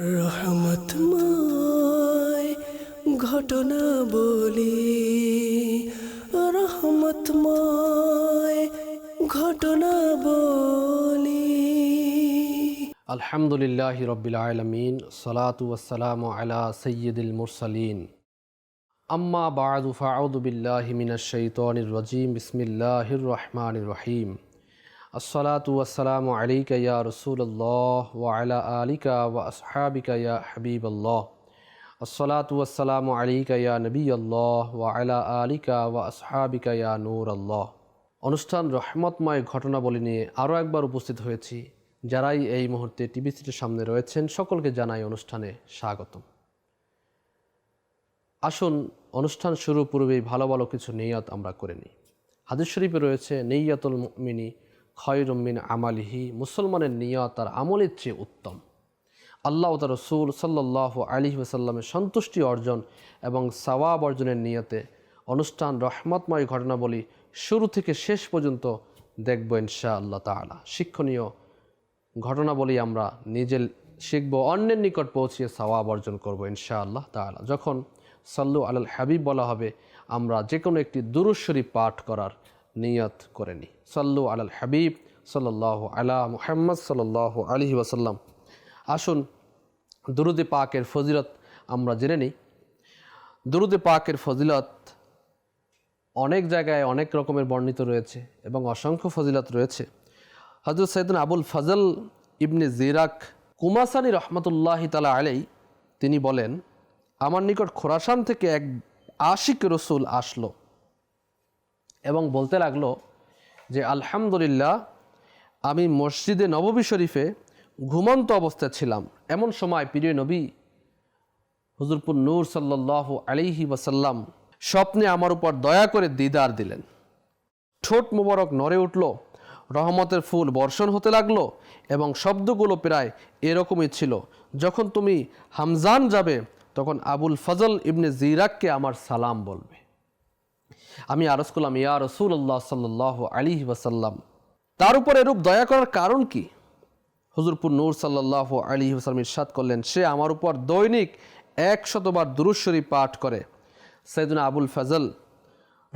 রহমতময় ঘটনা বলি। রহমতময় ঘটনা বলি। আলহামদুলিল্লাহ রবিল আলমিন, সালাতু ওয়াসালাম আলা সৈয়দুল মুরসালিন। আম্মা বাদু ফাউদু বিল্লাহি মিনাশ শাইতানির রাজিম, বিসমিল্লাহির রহমানির রহিম। আসসালাতু ওয়াসসালামু আলাইকা ইয়া রাসূলুল্লাহ ওয়া আলা আলিকা ওয়া আসহাবিকা ইয়া হাবিবাল্লাহ। আসসালাতু আলাইকা ইয়া নবিয়াল্লাহ ওয়া আলা আলিকা ওয়া আসহাবিকা ইয়া নূরাল্লাহ। অনুষ্ঠান রহমতময় ঘটনাবলী নিয়ে আরও একবার উপস্থিত হয়েছি। যারাই এই মুহূর্তে টিভি সিটের সামনে রয়েছেন, সকলকে জানাই অনুষ্ঠানে স্বাগতম। আসুন, অনুষ্ঠান শুরু পূর্বেই ভালো ভালো কিছু নেয়াত আমরা করে নিই। হাদিস শরীফে রয়েছে, নেইয়াতুল মিনি খয়রুমিন আমালিহি, মুসলমানের নিয়ত তার আমলের চেয়ে উত্তম। আল্লাহ তার রসুল সাল্লাহ আলী ওসাল্লামের সন্তুষ্টি অর্জন এবং সওয়াব অর্জনের নিয়তে অনুষ্ঠান রহমতময় ঘটনাবলী শুরু থেকে শেষ পর্যন্ত দেখব ইনশা আল্লাহ তালা শিক্ষণীয় ঘটনাবলী আমরা নিজে শিখব, অন্যের নিকট পৌঁছিয়ে সওয়াব অর্জন করব ইনশা আল্লাহ তালা যখন সাল্লু আলাল হাবিব বলা হবে, আমরা যে কোনো একটি দুরুশ্বরী পাঠ করার নিয়ত করে নিই সাল্লু আলাল হাবিব সাল্লাহ আলা মুহাম্মদ সাল্লাহ আলহি ওয়াসাল্লাম। আসুন, দুরুদে পাকের ফজিলত আমরা জেনে নিই। দুরুদে পাকের ফজিলত অনেক জায়গায় অনেক রকমের বর্ণিত রয়েছে এবং অসংখ্য ফজিলত রয়েছে। হজরত সৈয়দিন আবুল ফজল ইবনে জিরাক কুমাসানি রহমতুল্লাহ তালা আলাই তিনি বলেন, আমার নিকট খোরাসান থেকে এক আশিক রসুল আসলো। এবং বলতে লাগল যে, আলহামদুলিল্লাহ, আমি মসজিদে নববী শরীফে ঘুমন্ত অবস্থায় ছিলাম। এমন সময়, প্রিয় নবী, হুজুরপুর নূর সাল্লাহ আলিহি ওয়াসাল্লাম স্বপ্নে আমার উপর দয়া করে দিদার দিলেন। ঠোঁট মোবারক নড়ে উঠল, রহমতের ফুল বর্ষণ হতে লাগল এবং শব্দগুলো প্রায় এরকমই ছিল। যখন তুমি হামজান যাবে, তখন আবুল ফজল ইবনে জিরাককে আমার সালাম বলবে। আমি আরজ করলাম, ইয়া রসুল্লাহ সাল্লাহ আলী ওয়াসাল্লাম, তার উপর এরূপ দয়া করার কারণ কি? হুজুরপুর নূর সাল্লাহ আলী ওসালাম ইরশাদ করলেন, সে আমার উপর দৈনিক একশতবার দুরুশ্বরী পাঠ করে। সৈদুনা আবুল ফজল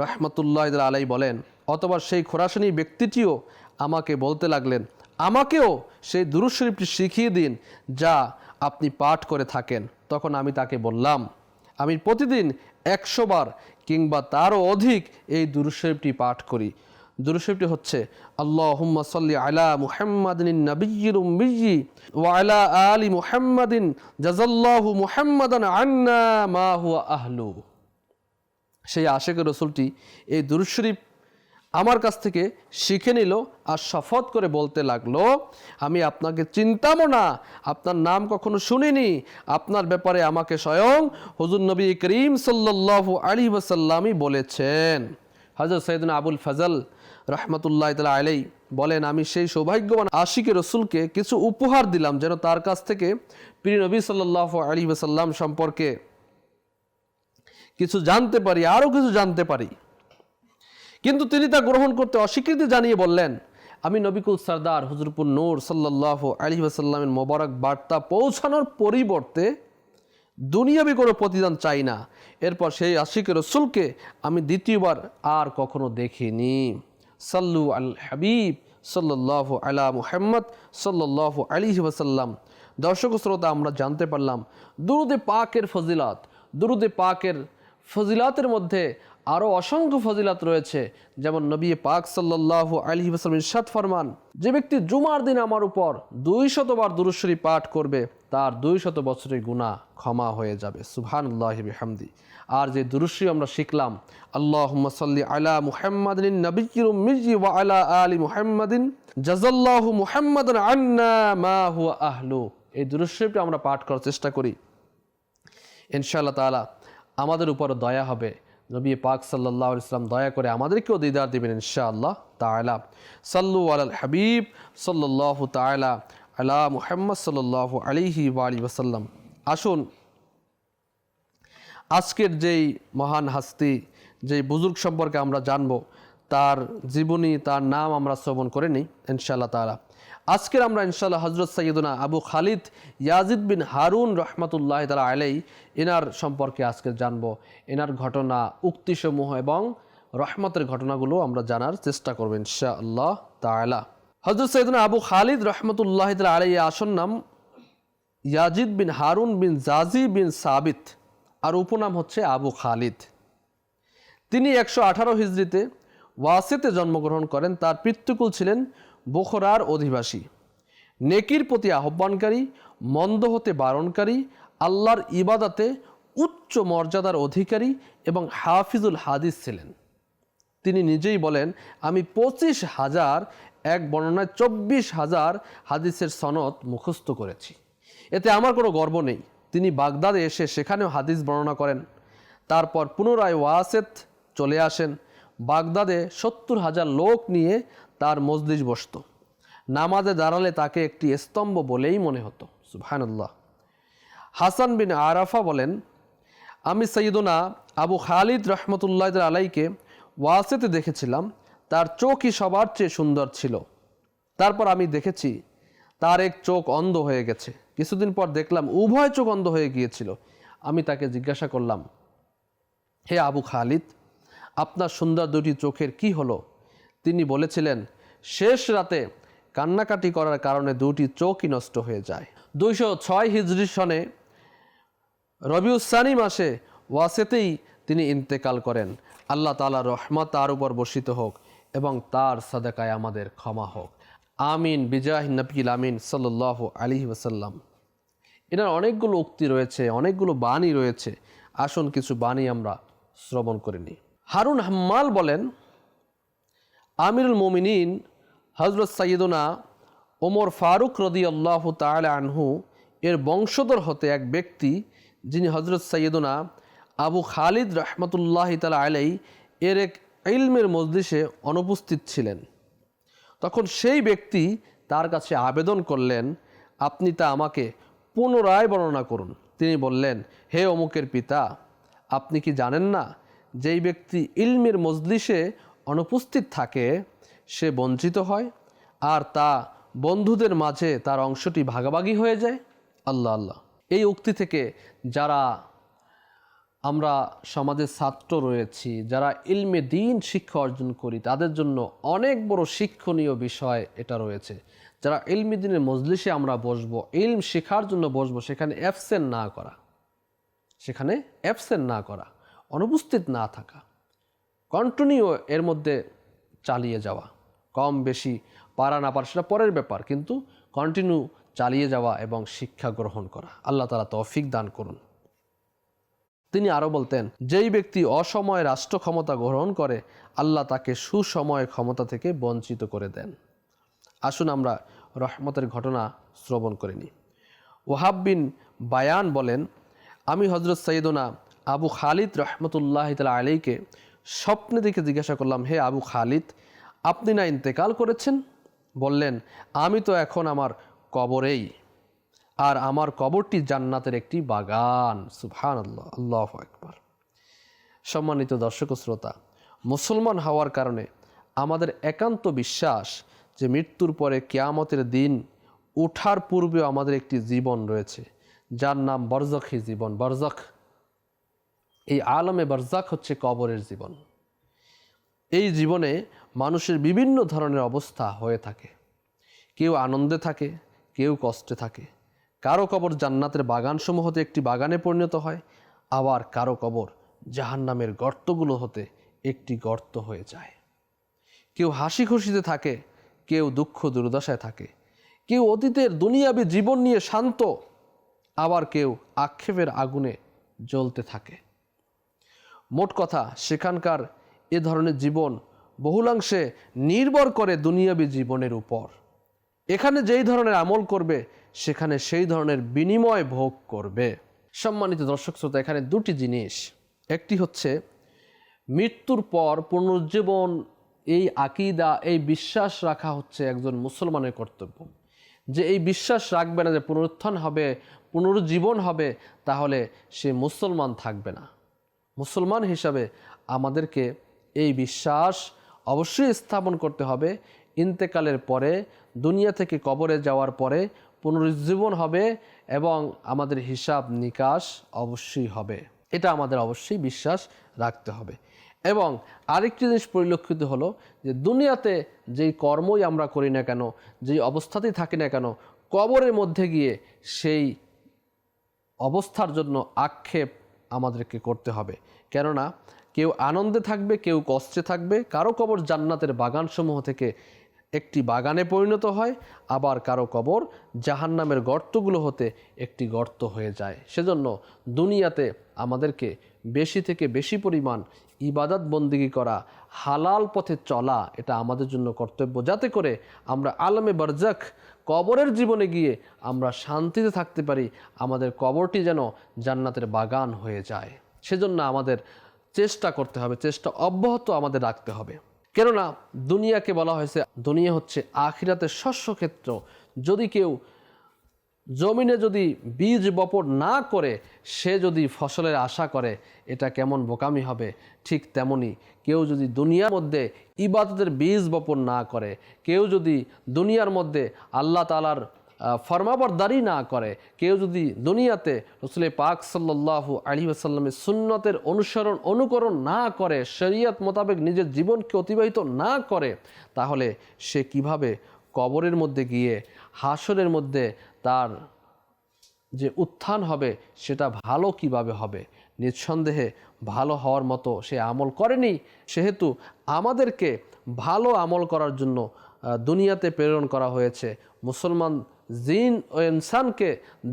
রহমতুল্লাহ আলাই বলেন, অতবার সেই খোরাসানি ব্যক্তিটিও আমাকে বলতে লাগলেন, আমাকেও সেই দুরুশরীফটি শিখিয়ে দিন যা আপনি পাঠ করে থাকেন। তখন আমি তাকে বললাম, আমি প্রতিদিন একশো বার কিংবা তারও অধিক এই দুরুশরীফটি পাঠ করি। দুরুশরীফটি হচ্ছে আল্লাহ সাল্লি আলা মুহাম্মাদিন নবীর উম্মিয়ি ওয়া আলা আলি মুহাম্মাদিন জাজাল্লাহু মুহাম্মাদান আন্না মা হুয়া আহলু। সেই আশেক রসুলটি এই দুরুশরীফ আমার কাছ থেকে শিখে নিল আর শপথ করে বলতে লাগল, আমি আপনাকে চিন্তামও না। আপনার নাম কখনো শুনিনি। আপনার ব্যাপারে আমাকে স্বয়ং হুজুর নবী করিম সাল্লাহ আলী ওসাল্লামই বলেছেন। হজরত সৈদিন আবুল ফজল রহমতুল্লাহ তালা আলাই বলেন, আমি সেই সৌভাগ্যবান আশিকে রসুলকে কিছু উপহার দিলাম যেন তার কাছ থেকে প্রিয় নবী সাল্লাহ আলী ওসাল্লাম সম্পর্কে কিছু জানতে পারি, আরও কিছু জানতে পারি। কিন্তু তিনি তা গ্রহণ করতে অস্বীকৃতি জানিয়ে বললেন, আমি নবিকুল সর্দার হুজুরপুর নূর সাল্লাহ আলী আসাল্লামের মোবারক বার্তা পৌঁছানোর পরিবর্তে দুনিয়াবি কোনো প্রতিদান চাই না। এরপর সেই আশিক রসুলকে আমি দ্বিতীয়বার আর কখনো দেখিনি। সাল্লু আল হাবিব সাল্লাহ আলা মুহাম্মদ সাল্লাহ আলী ওয়াসাল্লাম। দর্শক শ্রোতা, আমরা জানতে পারলাম, দুরুদে পাকের ফজিলাত, দুরুদে পাকের ফজিলাতের মধ্যে আরও অসংখ্য ফজিলাত রয়েছে, যেমন নবী পাক সাল্লাহ আলী ওসালাম ইরশাদ ফরমান, যে ব্যক্তি জুমার দিন আমার উপর দুই শতবার দুরুশ্বরী পাঠ করবে, তার দুই শত বছরের গুণা ক্ষমা হয়ে যাবে। সুবহানুল্লাহ হামদি আর যে দুরুশ্রী আমরা শিখলাম আল্লাহ সাল্লি আলা মুহাম্মাদিন নবীর মিজি ওয়া আলা আলী মুহাম্মাদিন জাজাল্লাহু মুহাম্মাদান আন্না মা হুয়া আহলু। এই দুরুশ্রীটা আমরা পাঠ করার চেষ্টা করি। ইনশাআল্লাহ তাআলা আমাদের উপর দয়া হবে। নবী পাক সাল্লাহ ইসলাম দয়া করে আমাদেরকেও দিদার দিবেন ইনশাআল্লাহ তালা সাল্লু আল হাবিব সাল্লাহ তালা আলা মুহাম্মদ সাল্লাহ আলিহি ওয়ালি ওসাল্লাম আসুন, আজকের যেই মহান হাস্তি, যেই বুজুর্গ সম্পর্কে আমরা জানব, তার জীবনী, তার নাম আমরা শ্রবণ করে নিই ইনশাআল্লাহ তালা আজকের আমরা ইনশাল্লাহ হজরত সৈয়দনা Abu Khalid Yazid bin Harun রহমতুল্লাহ তালা আলাই এনার সম্পর্কে আজকে জানব। এনার ঘটনা, উক্তিসমূহ এবং রহমতের ঘটনাগুলো আমরা জানার চেষ্টা করব ইনশা আল্লাহ তালা হজরত সৈয়দনা আবু খালিদ রহমতুল্লাহ তালা আলাই আসন নাম ইয়াজিদ বিন হারুন বিন জাজি বিন সাবিত, আর উপনাম হচ্ছে আবু খালিদ। তিনি একশো আঠারো হিজড়িতে ওয়াসেতে জন্মগ্রহণ করেন, তার পিতৃকুল ছিলেন বোখরার অধিবাসী। নেকির প্রতি আহ্বানকারী, মন্দ হতে বারণকারী, আল্লাহর ইবাদাতে উচ্চ মর্যাদার অধিকারী এবং হাফিজুল হাদিস ছিলেন। তিনি নিজেই বলেন, আমি পঁচিশ হাজার এক বর্ণনায় চব্বিশ হাজার হাদিসের সনদ মুখস্থ করেছি। এতে আমার কোনো গর্ব নেই। তিনি বাগদাদে এসে সেখানেও হাদিস বর্ণনা করেন। তারপর পুনরায় ওয়াসেত চলে আসেন। বাগদাদে সত্তর হাজার লোক নিয়ে মজলিস বসত। নামাজে দাঁড়ালে তাকে একটি স্তম্ভ বলেই মনে হতো। সুবহানাল্লাহ। হাসান বিন আরাফা বলেন, আমি সৈয়দনা আবু খালিদ রহমতুল্লাহ আলাইকে ওয়াসেতে দেখেছিলাম। তার চোখই সবার চেয়ে সুন্দর ছিল। তারপর আমি দেখেছি, তার এক চোখ অন্ধ হয়ে গেছে। কিছুদিন পর দেখলাম উভয় চোখ অন্ধ হয়ে গিয়েছিল। আমি তাকে জিজ্ঞাসা করলাম, হে আবু খালিদ, আপনার সুন্দর দুটি চোখের কি হলো? তিনি বলেছিলেন, শেষ রাতে কান্নাকাটি করার কারণে দুটি চোখই নষ্ট হয়ে যায়। দুইশো ছয় হিজরি সনে রবিউসানি মাসে ওয়াসেতেই তিনি ইন্তেকাল করেন। আল্লাহ তালার রহমত তার উপর বর্ষিত হোক এবং তার সাদাকায় আমাদের ক্ষমা হোক। আমিন বিজাহ নবীল আমিন সাল্লাহ আলী ওসাল্লাম এনার অনেকগুলো উক্তি রয়েছে, অনেকগুলো বাণী রয়েছে। আসুন কিছু বাণী আমরা শ্রবণ করে নিই। হারুন হাম্মাল বলেন আমিরুল মোমিনিন হজরত সৈয়দনা ওমর ফারুক রদি আল্লাহ তাল আনহু এর বংশধর হতে এক ব্যক্তি যিনি হজরত সৈয়দনা আবু খালিদ রহমতুল্লাহ তালা আলাই এর এক ইলমের মজলিসে অনুপস্থিত ছিলেন। তখন সেই ব্যক্তি তার কাছে আবেদন করলেন, আপনি তা আমাকে পুনরায় বর্ণনা করুন। তিনি বললেন, হে অমুকের পিতা, আপনি কি জানেন না, যেই ব্যক্তি ইলমের মজলিসে অনুপস্থিত থাকে, সে বঞ্চিত হয়, আর তা বন্ধুদের মাঝে তার অংশটি ভাগাভাগি হয়ে যায়। আল্লাহ আল্লাহ। এই উক্তি থেকে যারা আমরা সমাজের ছাত্র রয়েছি, যারা ইলমে দিন শিক্ষা অর্জন করি, তাদের জন্য অনেক বড় শিক্ষণীয় বিষয় এটা রয়েছে। যারা ইলমি দিনের মজলিসে আমরা বসবো, ইলম শেখার জন্য বসবো, সেখানে অ্যাবসেন্ট না করা, সেখানে অ্যাবসেন্ট না করা, অনুপস্থিত না থাকা। কন্টিনিউ এর মধ্যে চালিয়ে যাওয়া। কম বেশি পারা না পারা, সেটা পরের ব্যাপার, কিন্তু কন্টিনিউ চালিয়ে যাওয়া এবং শিক্ষা গ্রহণ করা। আল্লাহ তালা তৌফিক দান করুন। তিনি আরও বলতেন, যেই ব্যক্তি অসময়ে রাষ্ট্র ক্ষমতা গ্রহণ করে, আল্লাহ তাকে সুসময় ক্ষমতা থেকে বঞ্চিত করে দেন। আসুন আমরা রহমতের ঘটনা শ্রবণ করিনি ওহাব বিন বায়ান বলেন, আমি হজরত সৈয়দনা আবু খালিদ রহমতুল্লাহ তালা আলীকে স্বপ্নে দেখে জিজ্ঞাসা করলাম, হে আবু খালিদ, আপনি না ইন্তেকাল করেছেন? বললেন, আমি তো এখন আমার কবরেই, আর আমার কবরটি জান্নাতের একটি বাগান। সুবহান আল্লাহ আল্লাহ একবার সম্মানিত দর্শক শ্রোতা, মুসলমান হওয়ার কারণে আমাদের একান্ত বিশ্বাস যে মৃত্যুর পরে কেয়ামতের দিন ওঠার পূর্বেও আমাদের একটি জীবন রয়েছে, যার নাম বরজখী জীবন। বরজখ এই আলমে বরজাক হচ্ছে কবরের জীবন। এই জীবনে মানুষের বিভিন্ন ধরনের অবস্থা হয়ে থাকে। কেউ আনন্দে থাকে, কেউ কষ্টে থাকে। কারও কবর জান্নাতের বাগানসমূহ হতে একটি বাগানে পরিণত হয়, আবার কারও কবর জাহান্নামের গর্তগুলো হতে একটি গর্ত হয়ে যায়। কেউ হাসি খুশিতে থাকে, কেউ দুঃখ দুর্দশায় থাকে। কেউ অতীতের দুনিয়াবী জীবন নিয়ে শান্ত, আবার কেউ আক্ষেপের আগুনে জ্বলতে থাকে। মোট কথা, সেখানকার এ ধরনের জীবন বহুলাংশে নির্ভর করে দুনিয়াবী জীবনের উপর। এখানে যেই ধরনের আমল করবে, সেখানে সেই ধরনের বিনিময় ভোগ করবে। সম্মানিত দর্শক শ্রোতা, এখানে দুটি জিনিস। একটি হচ্ছে, মৃত্যুর পর পুনরুজ্জীবন এই আকিদা, এই বিশ্বাস রাখা হচ্ছে একজন মুসলমানের কর্তব্য। যে এই বিশ্বাস রাখবে না যে পুনরুত্থান হবে পুনরুজ্জীবন হবে, তাহলে সে মুসলমান থাকবে না। মুসলমান হিসাবে আমাদেরকে এই বিশ্বাস অবশ্যই স্থাপন করতে হবে। ইন্তেকালের পরে, দুনিয়া থেকে কবরে যাওয়ার পরে পুনরুজ্জীবন হবে এবং আমাদের হিসাব নিকাশ অবশ্যই হবে। এটা আমাদের অবশ্যই বিশ্বাস রাখতে হবে। এবং আরেকটি জিনিস পরিলক্ষিত হলো যে, দুনিয়াতে যেই কর্মই আমরা করি না কেন, যেই অবস্থাতেই থাকি না কেন, কবরের মধ্যে গিয়ে সেই অবস্থার জন্য আক্ষেপ আমাদেরকে করতে হবে। কেননা, কেউ আনন্দে থাকবে, কেউ কষ্টে থাকবে। কারও কবর জান্নাতের বাগানসমূহ থেকে একটি বাগানে পরিণত হয়, আবার কারও কবর জাহান্নামের গর্তগুলো হতে একটি গর্ত হয়ে যায়। সেজন্য দুনিয়াতে আমাদেরকে বেশি থেকে বেশি পরিমাণ ইবাদত বন্দিগি করা, হালাল পথে চলা, এটা আমাদের জন্য কর্তব্য। যাতে করে আমরা আলমে বরজাক কবরের জীবনে গিয়ে আমরা শান্তিতে থাকতে পারি, আমাদের কবরটি যেন জান্নাতের বাগান হয়ে যায়। সেজন্য আমাদের চেষ্টা করতে হবে, চেষ্টা অব্যাহত আমাদের রাখতে হবে। কেননা দুনিয়াকে বলা হয়েছে, দুনিয়া হচ্ছে আখিরাতের শস্য ক্ষেত্র যদি কেউ জমিনে যদি বীজ বপন না করে, সে যদি ফসলের আশা করে, এটা কেমন বোকামি হবে? ঠিক তেমনি কেউ যদি দুনিয়ার মধ্যে ইবাদতের বীজ বপন না করে, কেউ যদি দুনিয়ার মধ্যে আল্লাহ তালার ফরমাবরদারি না করে, কেউ যদি দুনিয়াতে রসুল পাক সাল্লাহ আলী আসাল্লামের সুন্নতের অনুসরণ, অনুকরণ না করে, শরীয়ত মোতাবেক নিজের জীবনকে অতিবাহিত না করে, তাহলে সে কীভাবে কবরের মধ্যে গিয়ে হাসরের মধ্যে তার যে উত্থান হবে, সেটা ভালো কীভাবে হবে? নিঃসন্দেহে ভালো হওয়ার মতো সে আমল করেনি। সেহেতু আমাদেরকে ভালো আমল করার জন্য দুনিয়াতে প্রেরণ করা হয়েছে। মুসলমান জিন ও ইনসানকে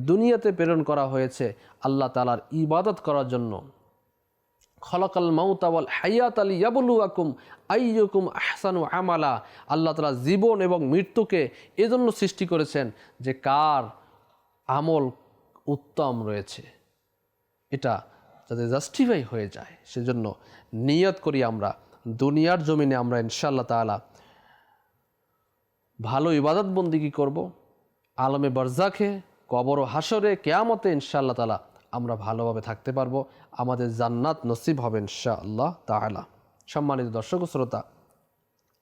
দুনিয়াতে প্রেরণ করা হয়েছে আল্লাহ তালার ইবাদত করার জন্য। খলকাল মাউতাওয়াল হায়াত আলী ইয়াবুলুয়াকুম আইয়ুকুম আহসানু আমালা। আল্লাহ তালা জীবন এবং মৃত্যুকে এজন্য সৃষ্টি করেছেন যে কার আমল উত্তম রয়েছে। এটা যাতে জাস্টিফাই হয়ে যায়, সেজন্য নিয়ত করি আমরা, দুনিয়ার জমিনে আমরা ইনশাআল্লাহ তাআলা ভালো ইবাদত বন্দিগি করব? আলমে বরজাখে কবর ও হাসরে কেয়ামতে ইনশাআল্লাহ তালা আমরা ভালোভাবে থাকতে পারব। আমাদের জান্নাত নসিব হবেন হবে ইনশাআল্লাহ তাআলা। সম্মানিত দর্শক শ্রোতা,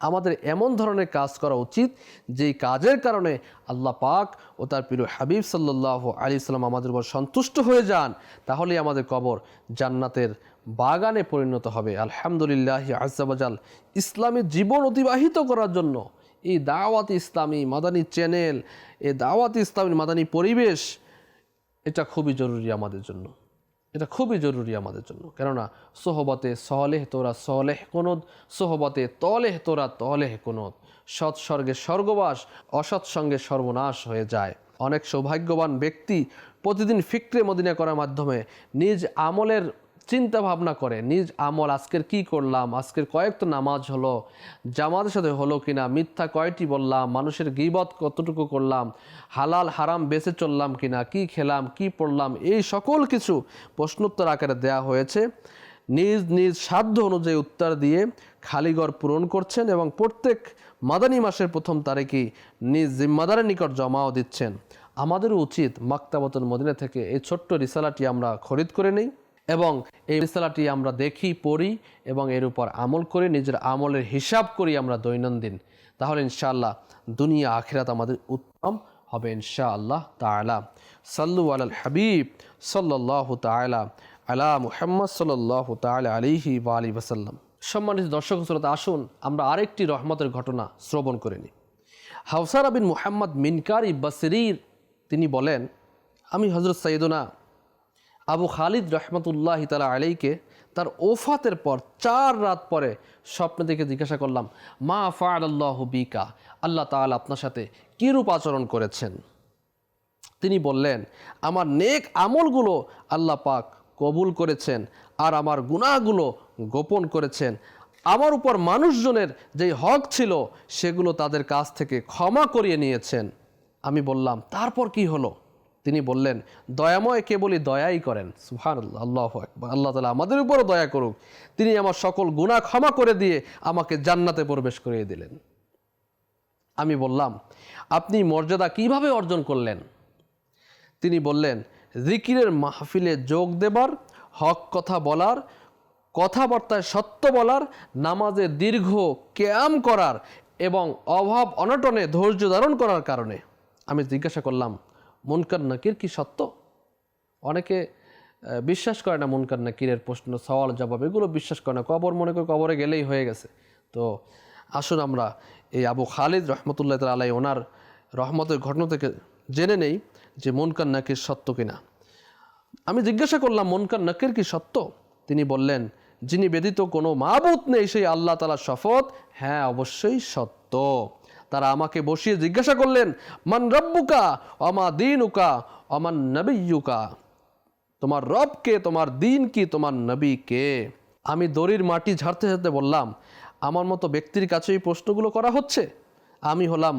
আমাদের এমন ধরনের কাজ করা উচিত যেই কাজের কারণে আল্লাহ পাক ও তার প্রিয় হাবিব সাল্লাহ আলী সাল্লাম আমাদের উপর সন্তুষ্ট হয়ে যান। তাহলেই আমাদের কবর জান্নাতের বাগানে পরিণত হবে। আলহামদুলিল্লাহ আজাবাজাল ইসলামী জীবন অতিবাহিত করার জন্য। এই দাওয়াত ইসলামী মাদানী চ্যানেল, এই দাওয়াত ইসলামী মাদানী পরিবেশ এটা খুবই জরুরি আমাদের জন্য। এটা খুবই জরুরি আমাদের জন্য। কেননা সোহবতে সহলেহ তোরা সহলেহ কোনদ সোহবতে তলেহ তোরা তলেহ কোনদ সৎ স্বর্গে স্বর্গবাস অসৎ সঙ্গে সর্বনাশ হয়ে যায়। অনেক সৌভাগ্যবান ব্যক্তি প্রতিদিন ফিক্রে মদিনা করার মাধ্যমে নিজ আমলের চিন্তা ভাবনা করে, নিজ আমল আজকের কি করলাম, আজকের কয়েকটা নামাজ হলো, জামাতের সাথে হলো কিনা, মিথ্যা কয়টি বললাম, মানুষের গিবত কতটুকু করলাম, হালাল, হারাম বেঁচে চললাম কিনা, কি খেলাম, কি পড়লাম, এই সকল কিছু প্রশ্নোত্তর আকারে দেয়া হয়েছে। নিজ নিজ সাধ্য অনুযায়ী উত্তর দিয়ে খালিগড় পূরণ করছেন এবং প্রত্যেক মাদানী মাসের প্রথম তারিখেই নিজ জিম্মাদারের নিকট জমাও দিচ্ছেন। আমাদেরও উচিত মাক্তাবতুল মদিনা থেকে এই ছোট্ট রিসালাটি আমরা খরিদ করে নিই। এবং এই রিসালাটি আমরা দেখি, পড়ি এবং এর উপর আমল করি, নিজের আমলের হিসাব করি আমরা দৈনন্দিন। তাহলে ইনশাআল্লাহ দুনিয়া, আখিরাত আমাদের উত্তম হবে ইনশাআল্লাহ তাআলা। সাল্লু আলাল হাবিব সাল্লাহ তাআলা আলা মুহাম্মদ সাল্লাহ তাআলা আলিহি ওয়া আলিহি ওয়াসাল্লাম। সম্মানিত দর্শক, শ্রোতা, আসুন আমরা আরেকটি রহমতের ঘটনা শ্রবণ করে নিই। হাউসারা বিন মুহাম্মদ মিনকারি বাসরির তিনি বলেন, আমি হজরত সৈয়দনা আবু খালিদ রহমতুল্লাহ তালা আলাইকে তার ওফাতের পর চার রাত পরে স্বপ্নে দেখে জিজ্ঞাসা করলাম, মা ফাআল আল্লাহ বিকা? আল্লাহ তাআলা আপনার সাথে কীরূপ আচরণ করেছেন? তিনি বললেন, আমার নেক আমলগুলো আল্লাহ পাক কবুল করেছেন আর আমার গুনাহগুলো গোপন করেছেন। আমার উপর মানুষজনের যেই হক ছিল সেগুলো তাদের কাছ থেকে ক্ষমা করিয়ে নিয়েছেন। আমি বললাম, তারপর কি হলো? তিনি বললেন, দয়াময় কেবলই দয়াই করেন। সুহান আল্লাহ আল্লাহ তালা আমাদের উপরও দয়া করুক। তিনি আমার সকল গুনাহ ক্ষমা করে দিয়ে আমাকে জান্নাতে প্রবেশ করিয়ে দিলেন। আমি বললাম, আপনি মর্যাদা কীভাবে অর্জন করলেন? তিনি বললেন, জিকিরের মাহফিলে যোগ দেবার, হক কথা বলার, কথাবার্তায় সত্য বলার, নামাজে দীর্ঘ ক্যাম করার এবং অভাব অনটনে ধৈর্য ধারণ করার কারণে। আমি জিজ্ঞাসা করলাম মুনকার নাকির কি সত্য? অনেকে বিশ্বাস করে না মুনকার নাকিরের প্রশ্ন, সওয়াল, জবাব, এগুলো বিশ্বাস করে না। কবর মনে করে কবরে গেলেই হয়ে গেছে। তো আসুন আমরা এই আবু খালিদ রহমতুল্লাহ তাল আলাই ওনার রহমতের ঘটনা থেকে জেনে নেই যে মুনকার নাকির সত্য কিনা। আমি জিজ্ঞাসা করলাম, মনকার নাকের কি সত্য? তিনি বললেন, যিনি বেদিত কোনো মাবুত নেই, সেই আল্লাহ তালা শপথ। হ্যাঁ অবশ্যই সত্য। তারা আমাকে বসিয়ে জিজ্ঞাসা করলেন, মান রব্বুকা অমা দিন উকা অমান নবীকা তোমার রব কে, তোমার দিন কি, তোমার নবী কে? আমি দড়ির মাটি ঝাড়তে ঝাড়তে বললাম, আমার মতো ব্যক্তির কাছে এই প্রশ্নগুলো করা হচ্ছে? আমি হলাম,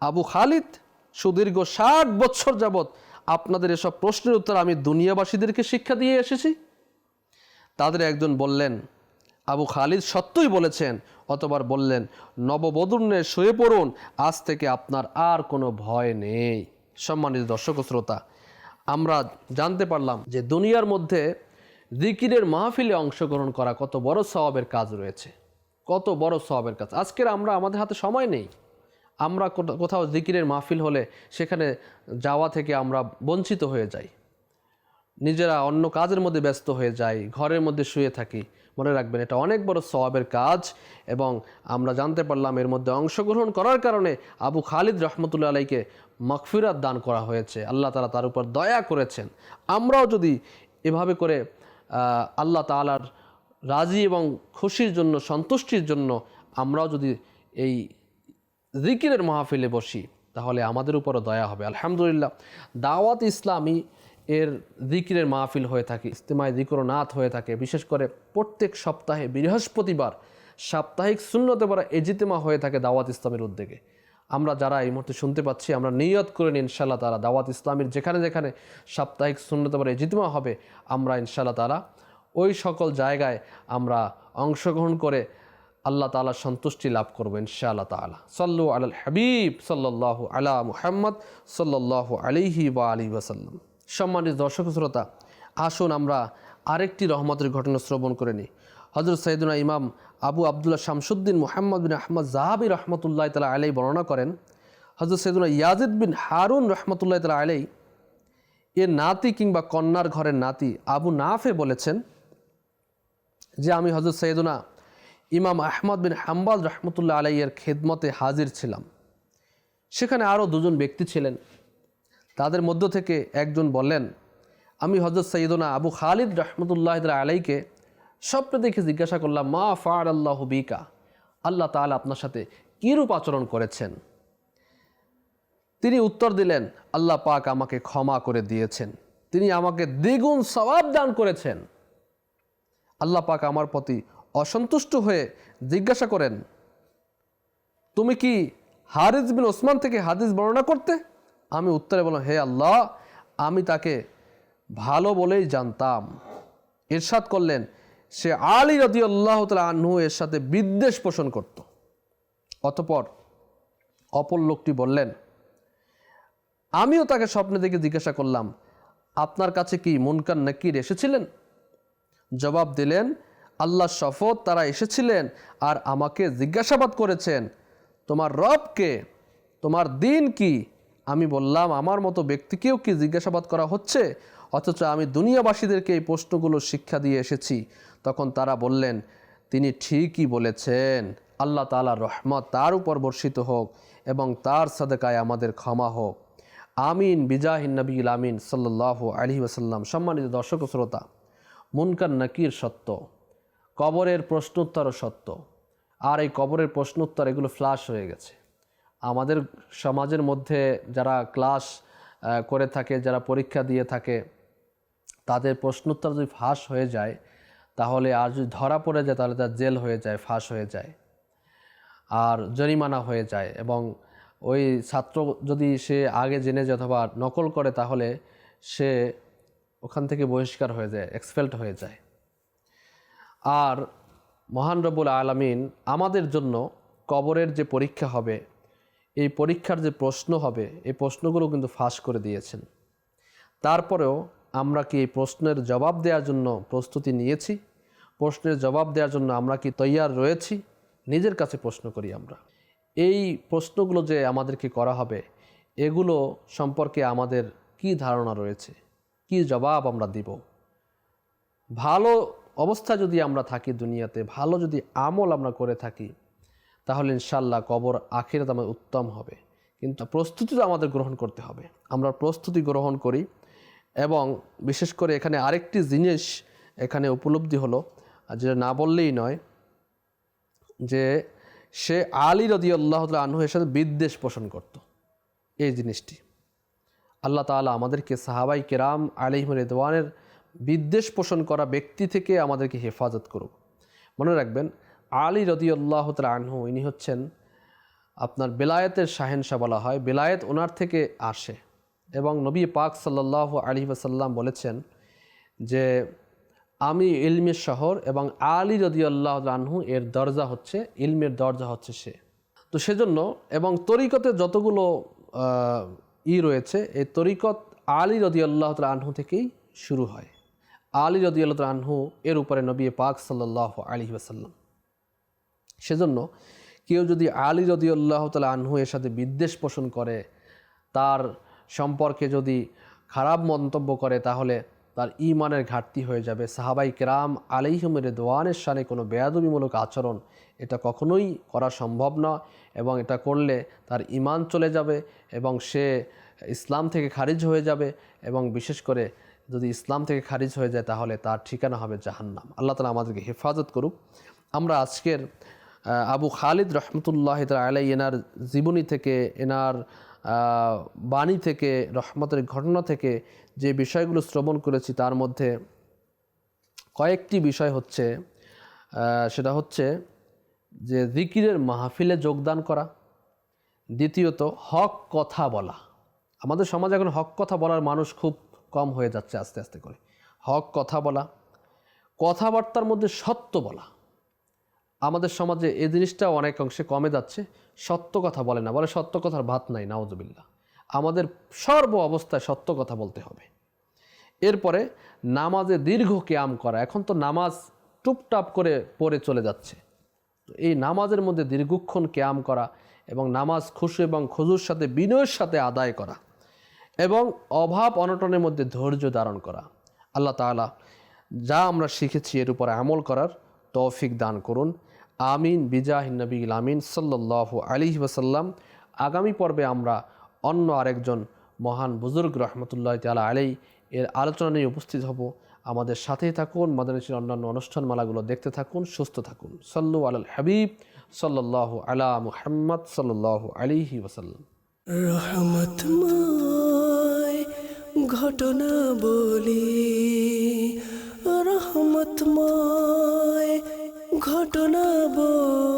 আবু খালিদ, সুদীর্ঘ ষাট বছর যাবৎ আপনাদের এসব প্রশ্নের উত্তর আমি দুনিয়াবাসীদেরকে শিক্ষা দিয়ে এসেছি। তাদের একজন বললেন আবু খালিদ সত্যই বলেছেন, অতবার বললেন, নববধূর্ণে শুয়ে পড়ুন, আজ থেকে আপনার আর কোনো ভয় নেই। সম্মানিত দর্শক শ্রোতা, আমরা জানতে পারলাম যে দুনিয়ার মধ্যে জিকিরের মাহফিলে অংশগ্রহণ করা কত বড় স্বভাবের কাজ রয়েছে, কত বড় স্বভাবের কাজ। আজকের আমরা আমাদের হাতে সময় নেই। আমরা কোথা- কোথাও জিকিরের মাহফিল হলে সেখানে যাওয়া থেকে আমরা বঞ্চিত হয়ে যাই। নিজেরা অন্য কাজের মধ্যে ব্যস্ত হয়ে যাই, ঘরের মধ্যে শুয়ে থাকি। মনে রাখবেন, এটা অনেক বড় সওয়াবের কাজ এবং আমরা জানতে পারলাম এর মধ্যে অংশগ্রহণ করার কারণে আবু খালিদ রহমতুল্লা আলাইকে মকফিরাত দান করা হয়েছে। আল্লাহ তালা তার উপর দয়া করেছেন। আমরাও যদি এভাবে করে আল্লাহ তালার রাজি এবং খুশির জন্য, সন্তুষ্টির জন্য আমরাও যদি এই জিকিরের মাহফিলে বসি, তাহলে আমাদের উপরও দয়া হবে। আলহামদুলিল্লাহ। দাওয়াত ইসলামী এর জিকিরের মাহফিল হয়ে থাকে ইস্তেমায় জিকরনাথ হয়ে থাকে। বিশেষ করে প্রত্যেক সপ্তাহে বৃহস্পতিবার সাপ্তাহিক শূন্যতে পারা এজিতেমা হয়ে থাকে দাওয়াত ইসলামের উদ্যোগে। আমরা যারা এই মুহূর্তে শুনতে পাচ্ছি, আমরা নিয়ত করে নিই ইনশাল্লাহ তারা দাওয়াত ইসলামের যেখানে যেখানে সাপ্তাহিক শূন্যতে পারা এজিতেমা হবে, আমরা ইনশাল্লাহ তারা ওই সকল জায়গায় আমরা অংশগ্রহণ করে আল্লাহ তালা সন্তুষ্টি লাভ করব ইনশাআল্লাহ তালা সল্লু আল হাবিব সাল্লাহ আলা মুহাম্মদ সাল্লাহ আলিহি বা আলী ওয়াসাল্লাম। সম্মানিত দর্শক শ্রোতা, আসুন আমরা আরেকটি রহমতের ঘটনা শ্রবণ করে নিই। হজরত সৈয়দুনা ইমাম আবু আবদুল্লাহ শামসুদ্দিন মোহাম্মদ বিন আহমদ জাহাবি রহমতুল্লাহ তালা আলাই বর্ণনা করেন হজরত সৈয়দুনা ইয়াজিদ বিন হারুন রহমতুল্লাহ তালা আলাই এর নাতি কিংবা কন্যার ঘরের নাতি আবু নাফে বলেছেন যে আমি হজরত সৈয়দুনা ইমাম আহমদ বিন হাম্বাল রহমতুল্লাহ আলাইয়ের খেদমতে হাজির ছিলাম। সেখানে আরও দুজন ব্যক্তি ছিলেন। তাদের মধ্য থেকে একজন বললেন, আমি হজরত সৈয়দনা আবু খালিদ রহমতুল্লাহ আলাইকে স্বপ্নে দেখে জিজ্ঞাসা করলাম, মা ফার আল্লাহ বিকা? আল্লাহ তাআলা আপনার সাথে কীরূপ আচরণ করেছেন? তিনি উত্তর দিলেন, আল্লাহ পাক আমাকে ক্ষমা করে দিয়েছেন। তিনি আমাকে দ্বিগুণ সবাব দান করেছেন। আল্লাহ পাক আমার প্রতি অসন্তুষ্ট হয়ে জিজ্ঞাসা করেন, তুমি কি হারিজ বিন ওসমান থেকে হাদিস বর্ণনা করতে? আমি উত্তরে বললাম, হে আল্লাহ, আমি তাকে ভালো বলেই জানতাম। এরশাদ করলেন, সে আলী রদি আল্লাহ তালা আহ্ন এর সাথে বিদ্বেষ পোষণ করত। অতপর অপর লোকটি বললেন, আমিও তাকে স্বপ্নে দেখে জিজ্ঞাসা করলাম, আপনার কাছে কি মুনকার নাকির এসেছিলেন? জবাব দিলেন আল্লাহ শপথ, তারা এসেছিলেন আর আমাকে জিজ্ঞাসাবাদ করেছেন, তোমার রবকে তোমার দিন কি? আমি বললাম, আমার মতো ব্যক্তিকেও কি জিজ্ঞাসাবাদ করা হচ্ছে? অথচ আমি দুনিয়াবাসীদেরকে এই প্রশ্নগুলো শিক্ষা দিয়ে এসেছি। তখন তারা বললেন, তিনি ঠিকই বলেছেন। আল্লাহ তাআলার রহমত তার উপর বর্ষিত হোক এবং তার সাদেকায় আমাদের ক্ষমা হোক। আমিন, বিজাহিন নবীল আমিন সাল্লাহ আলহি ওসাল্লাম সম্মানিত দর্শক শ্রোতা, মুনকার নাকির সত্য, কবরের প্রশ্নোত্তরও সত্য। আর এই কবরের প্রশ্নোত্তর এগুলো ফ্লাশ হয়ে গেছে। আমাদের সমাজের মধ্যে যারা ক্লাস করে থাকে, যারা পরীক্ষা দিয়ে থাকে, তাদের প্রশ্নোত্তর যদি ফাঁস হয়ে যায়, তাহলে আর যদি ধরা পড়ে যায়, তাহলে তার জেল হয়ে যায়, ফাঁস হয়ে যায় আর জরিমানা হয়ে যায় এবং ওই ছাত্র যদি সে আগে জেনে যায় অথবা নকল করে, তাহলে সে ওখান থেকে বহিষ্কার হয়ে যায় এক্সপেল্ট হয়ে যায়। আর মহান রব্বুল আলামিন আমাদের জন্য কবরের যে পরীক্ষা হবে এই পরীক্ষার যে প্রশ্ন হবে, এই প্রশ্নগুলো কিন্তু ফাঁস করে দিয়েছেন। তারপরেও আমরা কি এই প্রশ্নের জবাব দেওয়ার জন্য প্রস্তুতি নিয়েছি? প্রশ্নের জবাব দেওয়ার জন্য আমরা কি তৈয়ার রয়েছি? নিজের কাছে প্রশ্ন করি আমরা। এই প্রশ্নগুলো যে আমাদেরকে করা হবে, এগুলো সম্পর্কে আমাদের কি ধারণা রয়েছে? কি জবাব আমরা দিব? ভালো অবস্থা যদি আমরা থাকি দুনিয়াতে, ভালো যদি আমল আমরা করে থাকি তাহলে ইনশাল্লাহ কবর আখিরাত আমার উত্তম হবে। কিন্তু প্রস্তুতি তো আমাদের গ্রহণ করতে হবে। আমরা প্রস্তুতি গ্রহণ করি এবং বিশেষ করে এখানে আরেকটি জিনিস এখানে উপলব্ধি হলো যেটা না বললেই নয়, যে সে আলী রদি আল্লাহ আনহু সাথে বিদ্বেষ পোষণ করত। এই জিনিসটি। আল্লাহ তাআলা আমাদেরকে সাহাবাই কেরাম আলিম রেদওয়ানের বিদ্বেষ পোষণ করা ব্যক্তি থেকে আমাদেরকে হেফাজত করুক। মনে রাখবেন আলী রদি আল্লাহ আনহু, ইনি হচ্ছেন আপনার বেলায়েতের শাহেনশাহ বলা হয়। বেলায়েত ওনার থেকে আসে এবং নবী পাক সাল্লাহ আলী সাল্লাম বলেছেন যে, আমি ইলমের শহর এবং আলী রদি আল্লাহ আনহু এর দরজা হচ্ছে, ইলমের দরজা হচ্ছে সে। তো সেজন্য এবং তরিকতে যতগুলো ই রয়েছে এই তরিকত আলী রদি আল্লাহ আনহু থেকেই শুরু হয়। আলী রদি আল্লাহ আনহু এর উপরে নবী পাক সাল্লাহ আলী ওয়াসাল্লাম। সেজন্য কেউ যদি আলী রদিউল্লাহ তালা আনহু এর সাথে বিদ্বেষ পোষণ করে, তার সম্পর্কে যদি খারাপ মন্তব্য করে, তাহলে তার ইমানের ঘাটতি হয়ে যাবে। সাহাবাই কেরাম আলিহমের দোয়ানের সানে কোনো বেয়াদবিমূলক আচরণ এটা কখনোই করা সম্ভব না এবং এটা করলে তার ইমান চলে যাবে এবং সে ইসলাম থেকে খারিজ হয়ে যাবে এবং বিশেষ করে যদি ইসলাম থেকে খারিজ হয়ে যায়, তাহলে তার ঠিকানা হবে জাহান্নাম। আল্লাহ তালা আমাদেরকে হেফাজত করুক। আমরা আজকের আবু খালিদ রহমতুল্লাহ আলাই এনার জীবনী থেকে, এনার বাণী থেকে, রহমতের ঘটনা থেকে যে বিষয়গুলো শ্রবণ করেছি, তার মধ্যে কয়েকটি বিষয় হচ্ছে সেটা হচ্ছে যে জিকিরের মাহফিলে যোগদান করা, দ্বিতীয়ত হক কথা বলা। আমাদের সমাজে এখন হক কথা বলার মানুষ খুব কম হয়ে যাচ্ছে আস্তে আস্তে করে। হক কথা বলা, কথাবার্তার মধ্যে সত্য বলা। আমাদের সমাজে এই জিনিসটা অনেক অংশে কমে যাচ্ছে। সত্য কথা বলে না, বলে সত্য কথার ভাত নাই নাওজবিল্লা আমাদের সর্ব অবস্থায় সত্য কথা বলতে হবে। এরপরে নামাজে দীর্ঘ ক্যাম করা, এখন তো নামাজ টুপটাপ করে পড়ে চলে যাচ্ছে। এই নামাজের মধ্যে দীর্ঘক্ষণ ক্যাম করা এবং নামাজ খুশু এবং খুজুর সাথে, বিনয়ের সাথে আদায় করা এবং অভাব অনটনের মধ্যে ধৈর্য ধারণ করা। আল্লাহ তাআলা যা আমরা শিখেছি এর উপর আমল করার তৌফিক দান করুন। আমিন বিজাহিন নবী আমিন সাল্লাহ আলী ওসাল্লাম আগামী পর্বে আমরা অন্য আরেকজন মহান বুজুর্গ রহমতুল্লাহ তালা আলাই এর আলোচনা নিয়ে উপস্থিত হব। আমাদের সাথেই থাকুন মাদানীসের অন্যান্য অনুষ্ঠানমালাগুলো দেখতে থাকুন, সুস্থ থাকুন। সল্লু আল হাবিব সাল্লাহ আলা মুহাম্মদ সাল্লাহ আলিহি ওসাল্লাম রহমতময় ঘটনা বলি, রহমতময় ঘটনা বল